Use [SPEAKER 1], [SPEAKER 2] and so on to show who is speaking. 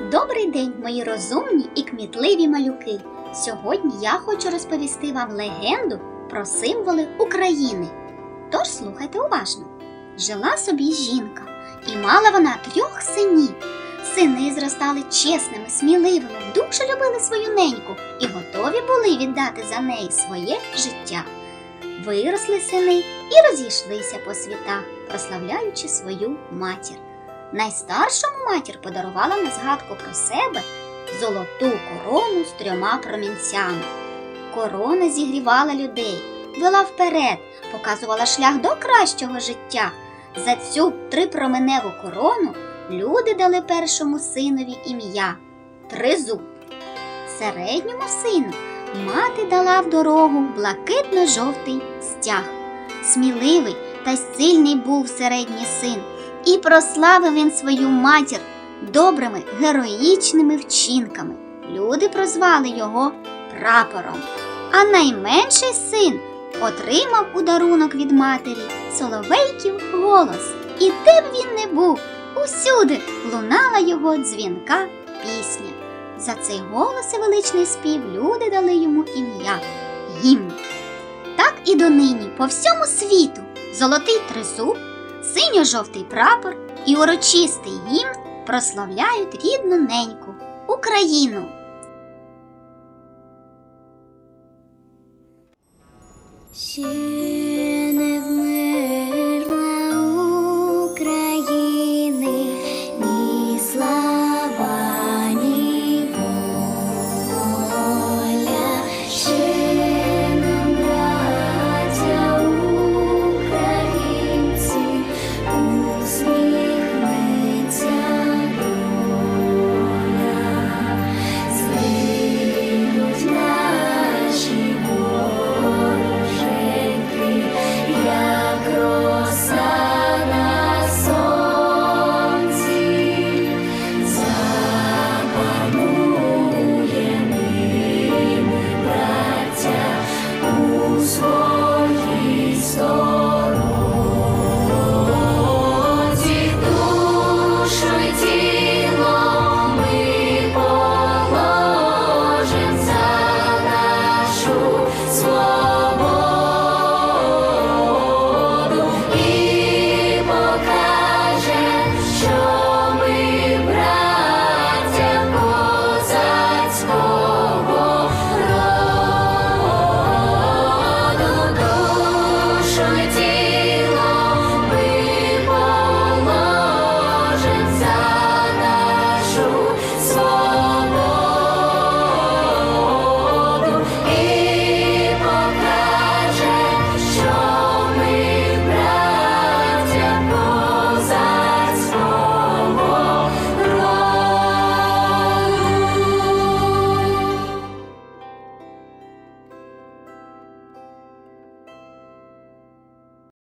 [SPEAKER 1] Добрий день, мої розумні і кмітливі малюки. Сьогодні я хочу розповісти вам легенду про символи України. Тож слухайте уважно. Жила собі жінка, і мала вона трьох синів. Сини зростали чесними, сміливими, дуже любили свою неньку і готові були віддати за неї своє життя. Виросли сини і розійшлися по світах, прославляючи свою матір. Найстаршому матір подарувала на згадку про себе золоту корону з трьома промінцями. Корона зігрівала людей, вела вперед, показувала шлях до кращого життя. За цю трипроменеву корону люди дали першому синові ім'я Тризуб. Середньому сину мати дала в дорогу блакитно-жовтий стяг. Сміливий та сильний був середній син, і прославив він свою матір добрими героїчними вчинками. Люди прозвали його прапором. А найменший син отримав у дарунок від матері соловейків голос. І де б він не був, усюди лунала його дзвінка пісня. За цей голос і величний спів люди дали йому ім'я гімн. Так і донині по всьому світу золотий тризуб, синьо-жовтий прапор і урочистий гімн прославляють рідну неньку Україну.
[SPEAKER 2] Ще